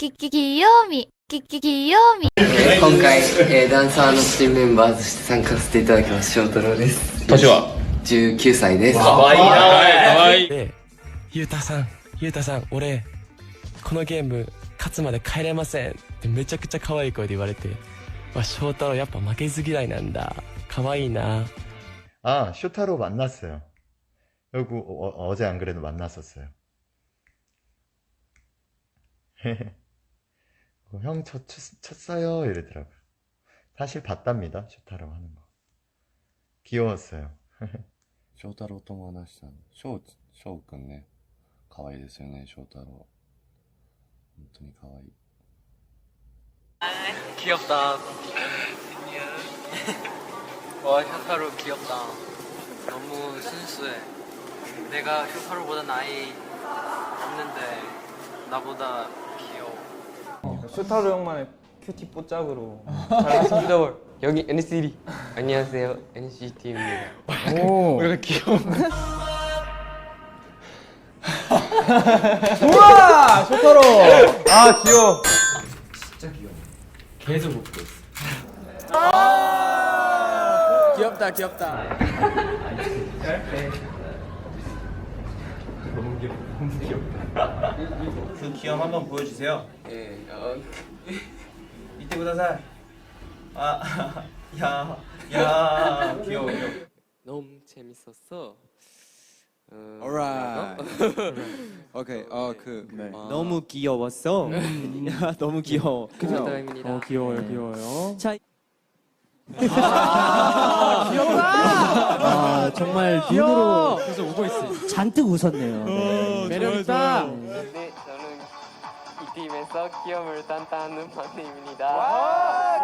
きききよみきききよみえー今回、えーダンサーの新メンバーとして参加させていただきます翔太郎です年は19歳ですかわいいなかわいいで、ゆうたさん、ゆうたさん、俺、このゲーム、勝つまで帰れませんってめちゃくちゃ可愛い声で言われて、わ、翔太郎やっぱ負けず嫌いなんだ。可愛いな。 아, 쇼타로 만났어요. 여기 어, 제안 그래도 만났었어요. 어, 형, 저 쳤, 쳤어요. 이러더라고요. 사실 봤답니다. 쇼타로 하는 거. 귀여웠어요. 翔太郎とも話したの。翔、翔くんね。可愛いですよね、翔太郎。本当に可愛い。 귀엽다. 와, 쇼타로 귀엽다. 너무 순수해. 내가 쇼타로보다 나이 없는데 나보다 귀여워. 쇼타로 형만의 큐티 뽀짝으로. 잘하신 슈더볼. 여기 NCT 안녕하세요. NCT입니다. 우리가 귀여워 우와! 쇼타로! 아 귀여워. 진짜 귀여워. 계속 웃고 있어. 귀엽다 귀엽다 그 귀염 한번 보여주세요. 예, 어, 이때 보다살. 아, 야, 야, 귀여워, 귀여워. 너무 재밌었어. 어, alright. 오케이. 어, 그 너무 귀여웠어? 너무 귀여워. 감사합니다 귀여워요 귀여워요 아 정말 눈으로 계속 오고 있어요. 잔뜩 웃었네요. 네. 매력 있다. 네 저는 이 팀에서 귀여움을担当하는 박내입니다. 아,